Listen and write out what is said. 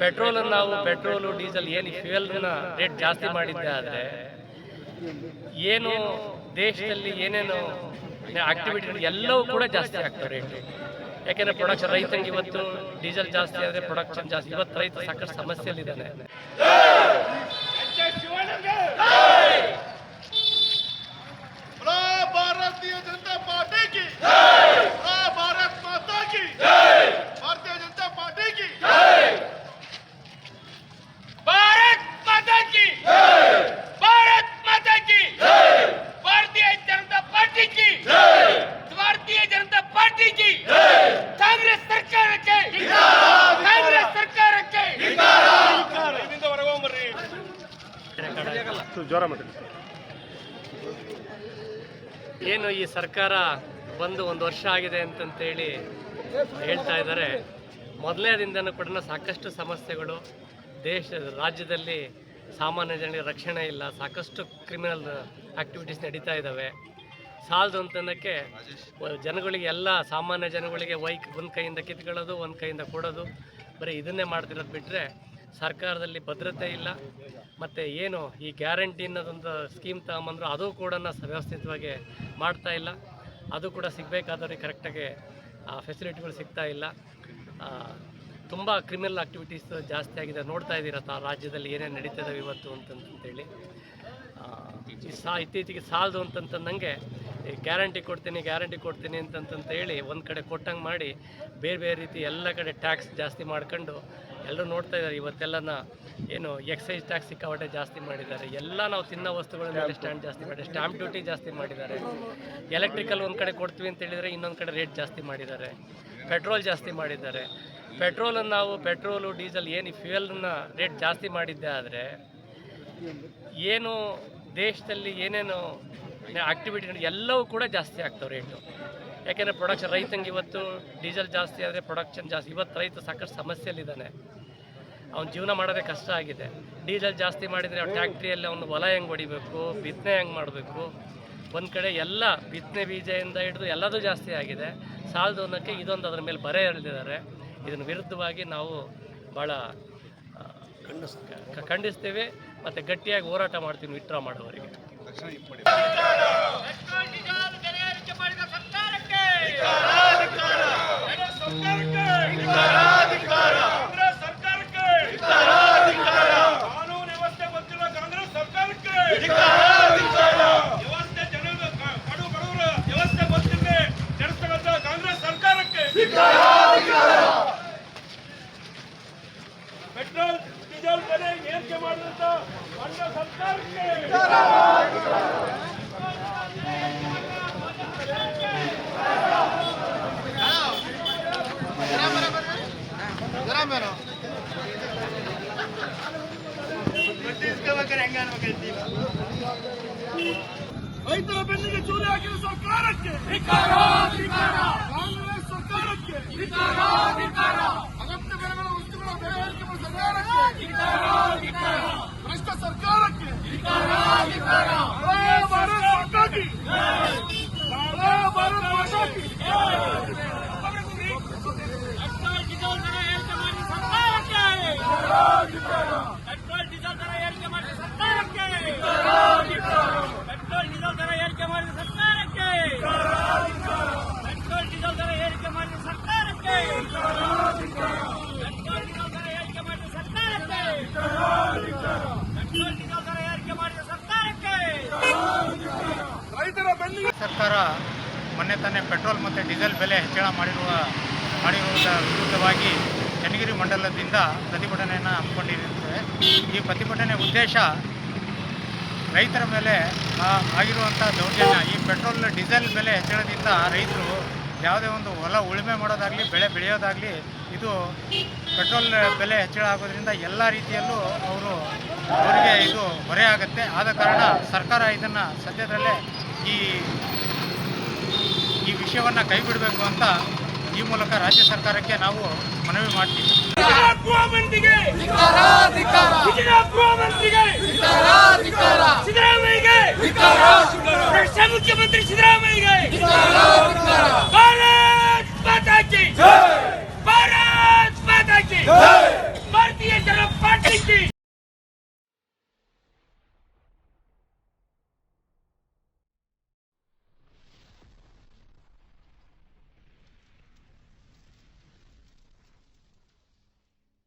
Petrol ನಾವು petrol, diesel ಏನು ಫ್ಯೂಯಲ್ನ rate ಜಾಸ್ತಿ ಮಾಡಿದ್ದೆ ಆದರೆ ಏನು ದೇಶದಲ್ಲಿ ಏನೇನು ಆಕ್ಟಿವಿಟಿ ಎಲ್ಲವೂ ಕೂಡ ಜಾಸ್ತಿ ಆಗ್ತವೆ ರೇಟ್ ಯಾಕೆಂದ್ರೆ ಪ್ರೊಡಕ್ಷನ್ ರೈತಂಗೆ ಇವತ್ತು ಡೀಸೆಲ್ ಜಾಸ್ತಿ ಆದರೆ ಪ್ರೊಡಕ್ಷನ್ ಜಾಸ್ತಿ. ಇವತ್ತು ರೈತ ಸಾಕಷ್ಟು ಸಮಸ್ಯೆಯಲ್ಲಿದ್ದಾನೆ. ಏನು ಈ ಸರ್ಕಾರ ಬಂದು ಒಂದು ವರ್ಷ ಆಗಿದೆ ಅಂತಂತೇಳಿ ಹೇಳ್ತಾ ಇದ್ದಾರೆ. ಮೊದಲನೇದಿಂದನೂ ಕೂಡ ಸಾಕಷ್ಟು ಸಮಸ್ಯೆಗಳು. ದೇಶ ರಾಜ್ಯದಲ್ಲಿ ಸಾಮಾನ್ಯ ಜನರಿಗೆ ರಕ್ಷಣೆ ಇಲ್ಲ. ಸಾಕಷ್ಟು ಕ್ರಿಮಿನಲ್ ಆಕ್ಟಿವಿಟೀಸ್ ನಡೀತಾ ಇದ್ದಾವೆ. ಸಾಲದು ಅಂತಂದಕ್ಕೆ ಜನಗಳಿಗೆ ಎಲ್ಲ ಸಾಮಾನ್ಯ ಜನಗಳಿಗೆ ವೈಕ್ ಒಂದು ಕೈಯಿಂದ ಕಿತ್ಕೊಳ್ಳೋದು ಒಂದು ಕೈಯಿಂದ ಕೊಡೋದು. ಬರೀ ಇದನ್ನೇ ಮಾಡ್ತಿರೋದು ಬಿಟ್ಟರೆ ಸರ್ಕಾರದಲ್ಲಿ ಭದ್ರತೆ ಇಲ್ಲ. ಮತ್ತು ಏನು ಈ ಗ್ಯಾರಂಟಿ ಅನ್ನೋದೊಂದು ಸ್ಕೀಮ್ ತಗೊಂಬಂದ್ರು ಅದು ಕೂಡ ವ್ಯವಸ್ಥಿತವಾಗಿ ಮಾಡ್ತಾ ಇಲ್ಲ. ಅದು ಕೂಡ ಸಿಗಬೇಕಾದವ್ರಿಗೆ ಕರೆಕ್ಟಾಗಿ ಆ ಫೆಸಿಲಿಟಿಗಳು ಸಿಗ್ತಾ ಇಲ್ಲ. ತುಂಬ ಕ್ರಿಮಿನಲ್ ಆಕ್ಟಿವಿಟೀಸ್ ಜಾಸ್ತಿ ಆಗಿದೆ. ನೋಡ್ತಾ ಇದ್ದೀರ ತಾ, ರಾಜ್ಯದಲ್ಲಿ ಏನೇನು ನಡೀತದೆ ಇವತ್ತು ಅಂತಂತೇಳಿ ಸಾ, ಇತ್ತೀಚೆಗೆ ಸಾಲದು ಅಂತಂತಂದಂಗೆ ಗ್ಯಾರಂಟಿ ಕೊಡ್ತೀನಿ ಗ್ಯಾರಂಟಿ ಕೊಡ್ತೀನಿ ಅಂತಂತಂತ ಹೇಳಿ ಒಂದು ಕಡೆ ಕೊಟ್ಟಂಗೆ ಮಾಡಿ ಬೇರೆ ಬೇರೆ ರೀತಿ ಎಲ್ಲ ಕಡೆ ಟ್ಯಾಕ್ಸ್ ಜಾಸ್ತಿ ಮಾಡ್ಕೊಂಡು ಎಲ್ಲರೂ ನೋಡ್ತಾ ಇದ್ದಾರೆ ಇವತ್ತೆಲ್ಲನ ಏನು ಎಕ್ಸೈಸ್ ಟ್ಯಾಕ್ಸ್ ಸಿಕ್ಕಾಪಟ್ಟೆ ಜಾಸ್ತಿ ಮಾಡಿದ್ದಾರೆ. ಎಲ್ಲ ನಾವು ತಿನ್ನೋ ವಸ್ತುಗಳ ಮೇಲೆ ಸ್ಟ್ಯಾಂಡ್ ಜಾಸ್ತಿ ಮಾಡಿ ಸ್ಟ್ಯಾಂಪ್ ಡ್ಯೂಟಿ ಜಾಸ್ತಿ ಮಾಡಿದ್ದಾರೆ. ಎಲೆಕ್ಟ್ರಿಕಲ್ ಒಂದು ಕಡೆ ಕೊಡ್ತೀವಿ ಅಂತ ಹೇಳಿದರೆ ಇನ್ನೊಂದು ಕಡೆ ರೇಟ್ ಜಾಸ್ತಿ ಮಾಡಿದ್ದಾರೆ. ಪೆಟ್ರೋಲ್ ಜಾಸ್ತಿ ಮಾಡಿದ್ದಾರೆ. ಪೆಟ್ರೋಲನ್ನು ನಾವು ಪೆಟ್ರೋಲು ಡೀಸೆಲ್ ಏನು ಫ್ಯೂಯಲ್ನ ರೇಟ್ ಜಾಸ್ತಿ ಮಾಡಿದ್ದೆ ಆದರೆ ಏನು ದೇಶದಲ್ಲಿ ಏನೇನು ಆಕ್ಟಿವಿಟಿ ಎಲ್ಲವೂ ಕೂಡ ಜಾಸ್ತಿ ಆಗ್ತವೆ ರೇಟು ಯಾಕೆಂದರೆ ಪ್ರೊಡಕ್ಷನ್ ರೈತಂಗೆ ಇವತ್ತು ಡೀಸೆಲ್ ಜಾಸ್ತಿ ಆದರೆ ಪ್ರೊಡಕ್ಷನ್ ಜಾಸ್ತಿ. ಇವತ್ತು ರೈತ ಸಾಕಷ್ಟು ಸಮಸ್ಯೆಯಲ್ಲಿದ್ದಾನೆ. ಅವ್ನು ಜೀವನ ಮಾಡೋದೇ ಕಷ್ಟ ಆಗಿದೆ. ಡೀಸೆಲ್ ಜಾಸ್ತಿ ಮಾಡಿದರೆ ಅವ್ನು ಫ್ಯಾಕ್ಟ್ರಿಯಲ್ಲಿ ಅವನು ಹೊಲ ಹೆಂಗೆ ಹೊಡಿಬೇಕು ಬಿತ್ತನೆ ಹೆಂಗೆ ಮಾಡಬೇಕು? ಒಂದು ಕಡೆ ಎಲ್ಲ ಬಿತ್ತನೆ ಬೀಜದಿಂದ ಹಿಡಿದು ಎಲ್ಲದೂ ಜಾಸ್ತಿ ಆಗಿದೆ. ಸಾಲದ ಅನ್ನೋಕ್ಕೆ ಇದೊಂದು ಅದರ ಮೇಲೆ ಬರೆ ಎಳೆದಿದ್ದಾರೆ. ಇದನ್ನು ವಿರುದ್ಧವಾಗಿ ನಾವು ಭಾಳ ಖಂಡಿಸ್ತೇವೆ ಖಂಡಿಸ್ತೀವಿ. ಮತ್ತು ಗಟ್ಟಿಯಾಗಿ ಹೋರಾಟ ಮಾಡ್ತೀವಿ ವಿತ್ಡ್ರಾ ಮಾಡುವವರಿಗೆ ಪೆಟ್ರೋಲ್ ಡೀಸೆಲ್ ಬೆಲೆ ಏರಿಕೆ ಮಾಡಿದ ಸರ್ಕಾರಕ್ಕೆ ಕಾಂಗ್ರೆಸ್ ಸರ್ಕಾರಕ್ಕೆ ಕಾಂಗ್ರೆಸ್ ಸರ್ಕಾರಕ್ಕೆ ಕಾನೂನು ವ್ಯವಸ್ಥೆ ಗೊತ್ತಿಲ್ಲ ಕಾಂಗ್ರೆಸ್ ಸರ್ಕಾರಕ್ಕೆ ವ್ಯವಸ್ಥೆ ಜನರ ಕಡು ಬಡವರ ವ್ಯವಸ್ಥೆ ಗೊತ್ತಿದೆ ನಡೆಸ್ತಕ್ಕಂಥ ಕಾಂಗ್ರೆಸ್ ಸರ್ಕಾರಕ್ಕೆ ಪೆಟ್ರೋಲ್ ಡೀಸೆಲ್ ಬೆಲೆ ಏರಿಕೆ ಮಾಡಿದಂತ ಕಾಂಗ್ರೆಸ್ ಸರ್ಕಾರಕ್ಕೆ ರೈತರ ಬೆನ್ನಿಗೆ ಚೂರಿ ಹಾಕಿದ ಸರ್ಕಾರಕ್ಕೆ ಕಾಂಗ್ರೆಸ್ ಸರ್ಕಾರಕ್ಕೆ ಅಗತ್ಯ ಬೆಲೆಗಳ ವಸ್ತುಗಳ ಬೆಲೆ ಏರಿಕೆ ಮಾಡಿದ ಸರ್ಕಾರಕ್ಕೆ ಭ್ರಷ್ಟ ಸರ್ಕಾರಕ್ಕೆ ಹಳೆ ಸರ್ಕಾರ ಮೊನ್ನೆ ತಾನೇ ಪೆಟ್ರೋಲ್ ಮತ್ತು ಡೀಸೆಲ್ ಬೆಲೆ ಹೆಚ್ಚಳ ಮಾಡಿರುವ ಮಾಡಿರುವುದರ ವಿರುದ್ಧವಾಗಿ ಚನ್ನಗಿರಿ ಮಂಡಲದಿಂದ ಪ್ರತಿಭಟನೆಯನ್ನು ಹಮ್ಮಿಕೊಂಡಿರುತ್ತೇವೆ ಈ ಪ್ರತಿಭಟನೆ ಉದ್ದೇಶ ರೈತರ ಮೇಲೆ ಆಗಿರುವಂಥ ದೌರ್ಜನ್ಯ, ಈ ಪೆಟ್ರೋಲ್, ಡೀಸೆಲ್ ಬೆಲೆ ಹೆಚ್ಚಳದಿಂದ ರೈತರು ಯಾವುದೇ ಒಂದು ಹೊಲ ಉಳುಮೆ ಮಾಡೋದಾಗಲಿ, ಬೆಳೆ ಬೆಳೆಯೋದಾಗಲಿ ಇದು ಪೆಟ್ರೋಲ್ ಬೆಲೆ ಹೆಚ್ಚಳ ಆಗೋದ್ರಿಂದ ಎಲ್ಲ ರೀತಿಯಲ್ಲೂ ಅವರು ಅವರಿಗೆ ಇದು ಹೊರೆ ಆಗುತ್ತೆ. ಆದ ಕಾರಣ ಸರ್ಕಾರ ಇದನ್ನು ಸದ್ಯದಲ್ಲೇ ಈ ಈ ವಿಷಯವನ್ನು ಕೈ ಬಿಡಬೇಕು ಅಂತ ಈ ಮೂಲಕ ರಾಜ್ಯ ಸರ್ಕಾರಕ್ಕೆ ನಾವು ಮನವಿ ಮಾಡ್ತೀವಿ ಮುಖ್ಯಮಂತ್ರಿ ಸಿದ್ದರಾಮಯ್ಯಗೆ ಭಾರತ್ ಮಾತಾ ಕಿ